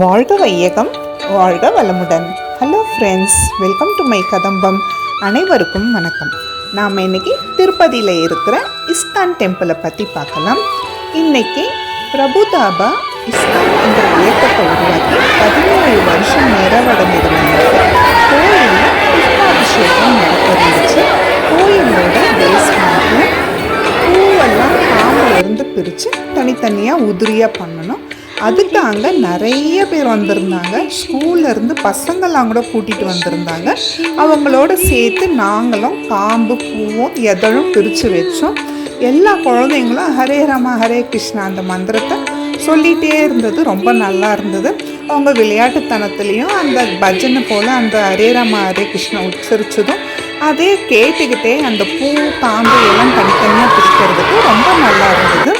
வாழ்க வையகம் வாழ்க வளமுடன். Hello friends welcome to my Kathambam அனைவருக்கும் வணக்கம். நாம் இன்னைக்கு திருப்பதியில் இருக்கிற இஸ்கான் டெம்பிளை பற்றி பார்க்கலாம். இன்னைக்கு பிரபுதாபா இஸ்கான் என்ற இயக்கத்தை உருவாக்கி பதினேழு வருஷம் நிறைவடைந்ததுனால கோயிலில் புஷ்பாபிஷேகம் நடத்திருந்துச்சு கோயிலோட பேஸ்மெண்ட்டில் பூவெல்லாம் காம்புல இருந்து பிரித்து தனித்தனியாக உதிரியாக பண்ணணும். அதுக்கு அங்கே நிறைய பேர் வந்திருந்தாங்க. ஸ்கூல்லேருந்து பசங்கள்லாம் கூட கூட்டிகிட்டு வந்திருந்தாங்க. அவங்களோட சேர்த்து நாங்களும் காம்பு பூவும் எதழும் பிரித்து வச்சோம். எல்லா குழந்தைங்களும் ஹரே ராமா ஹரே கிருஷ்ணா அந்த மந்திரத்தை சொல்லிகிட்டே இருந்தது. ரொம்ப நல்லா இருந்தது. அவங்க விளையாட்டுத்தனத்துலேயும் அந்த பஜனை போல் அந்த ஹரே ராமா ஹரே கிருஷ்ணா உச்சரிச்சதும் அதே கேட்டுக்கிட்டே அந்த பூ காம்பு எல்லாம் தனித்தனியாக பிரிக்கிறதுக்கு ரொம்ப நல்லா இருந்தது.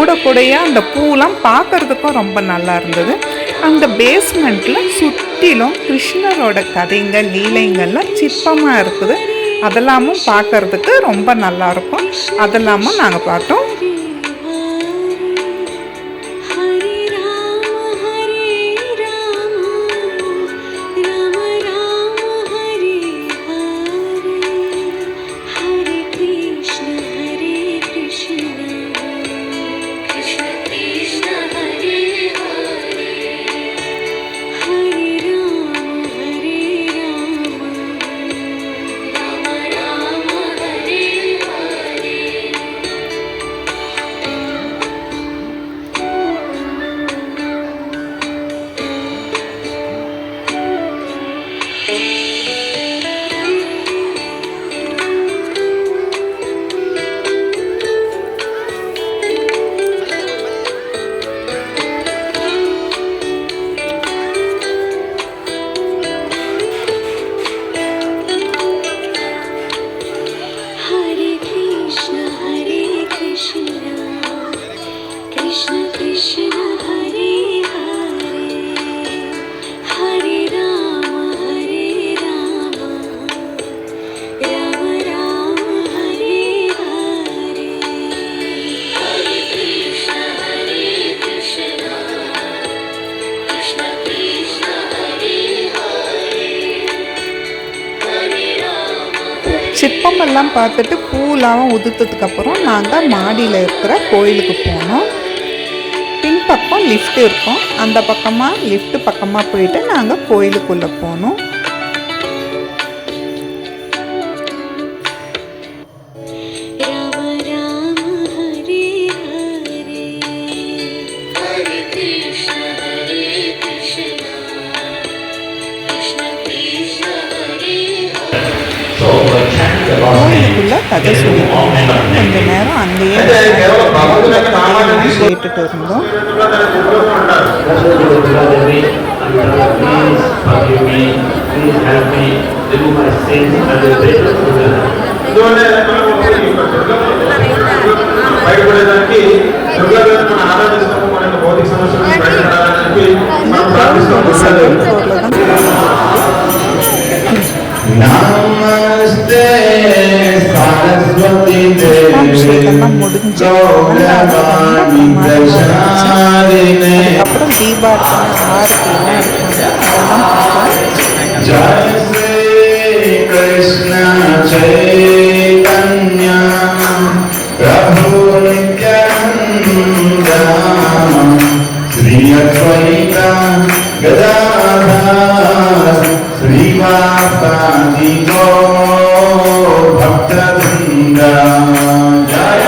கூட கூடைய அந்த பூலாம் பார்க்கறதுக்கும் ரொம்ப நல்லா இருந்தது. அந்த பேஸ்மெண்ட்டில் சுற்றிலும் கிருஷ்ணரோட கதைங்க லீலைங்கள்லாம் சிற்பமாக இருக்குது. அதெல்லாமும் பார்க்கறதுக்கு ரொம்ப நல்லாயிருக்கும் அதெல்லாமும் நாங்கள் பார்த்தோம். சிற்பமெல்லாம் பார்த்துட்டு பூலாம் உதுத்ததுக்கப்புறம் நாங்கள் மாடியில் இருக்கிற கோயிலுக்கு போனோம். பின்பக்கம் லிஃப்ட் இருக்கும். அந்த பக்கமாக லிஃப்ட் பக்கமாக போயிட்டு நாங்கள் கோயிலுக்குள்ளே போனோம். கோயிலுக்குள்ளே கதை சொல்லிட்டு கொஞ்ச நேரம் அங்கேயே கேட்டுட்டு இருந்தோம் Please forgive me, please help me, remove my sins and the break of బయటపడేదానికి Durgadevi మనం ఆరాధిస్తాము మన యొక్క భౌతిక సమస్యల నుంచి బయటపడాలని మనం ప్రార్థిస్తాము செகண்ட் ஃப்ளோரில் தான் नमस्ते सरस्वती அபிஷேகம்லாம் முடிஞ்சு गौरवाणी प्रसारिणे அதுக்கப்புறம் தீபாவளி ஆரத்திலாம் இருக்காங்க அதெல்லாம் பார்த்தோம் जय श्री कृष्ण चैतन्य प्रभु नित्यानंद श्री अद्वैता गदाधर श्रीवासादि गौर भक्तवृंद जय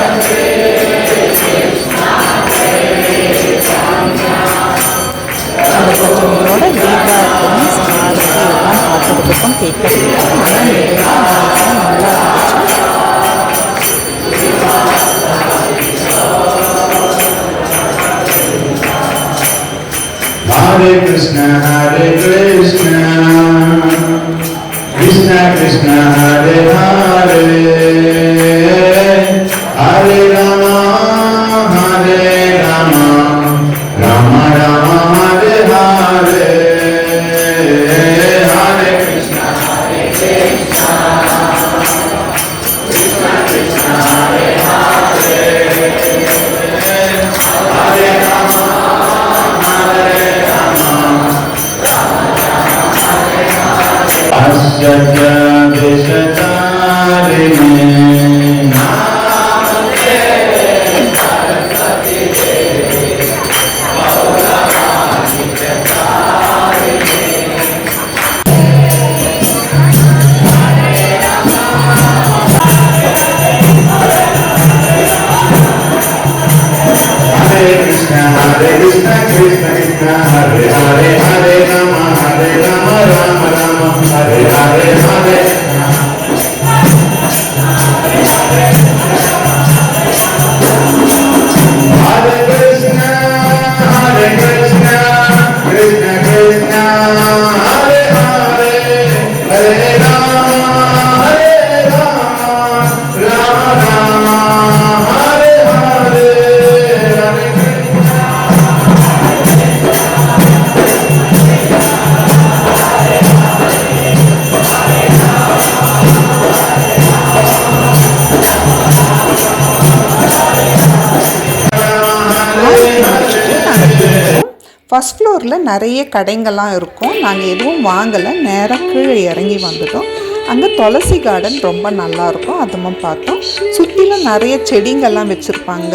அவங்களோட தீபாவளி சாரதி எல்லாம் பார்க்கறதுக்கும் கேட்கறதுக்கும் மன நிறைவாக நல்லா இருந்துச்சு Hare Krishna, Hare Krishna, Krishna Hare, Hare first ஃப்ளோரில் நிறைய கடைங்கள்லாம் இருக்கும். நாங்கள் எதுவும் வாங்கலை. நேராக கீழே இறங்கி வந்துட்டோம். அங்கே துளசி கார்டன் ரொம்ப நல்லாயிருக்கும் அதுவும் பார்த்தோம். சுற்றிலும் நிறைய செடிங்கள்லாம் வச்சுருப்பாங்க.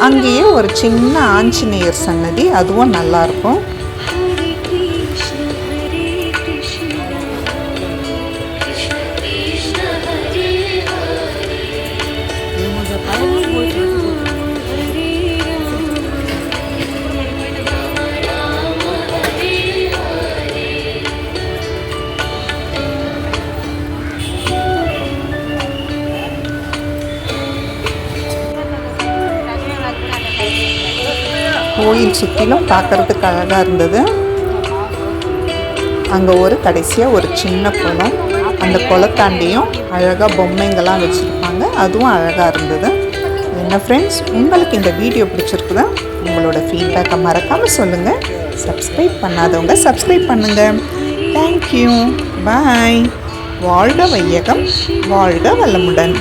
அங்கேயே ஒரு சின்ன ஆஞ்சநேயர் சன்னதி. அதுவும் நல்லாயிருக்கும் கோயில் சுற்றிலும் பார்க்கறதுக்கு அழகாக இருந்தது. அங்கே ஒரு கடைசியாக ஒரு சின்ன குளம். அந்த குளத்தாண்டியும் அழகாக பொம்மைங்கள்லாம் வச்சுருப்பாங்க. அதுவும் அழகாக இருந்தது. என்ன ஃப்ரெண்ட்ஸ் உங்களுக்கு இந்த வீடியோ பிடிச்சிருக்குதா? உங்களோட ஃபீட்பேக்கை மறக்காமல் சொல்லுங்கள் சப்ஸ்கிரைப் பண்ணாதவங்க சப்ஸ்கிரைப் பண்ணுங்கள் தேங்க்யூ பாய் வாழ்க வையகம் வாழ்க வளமுடன்.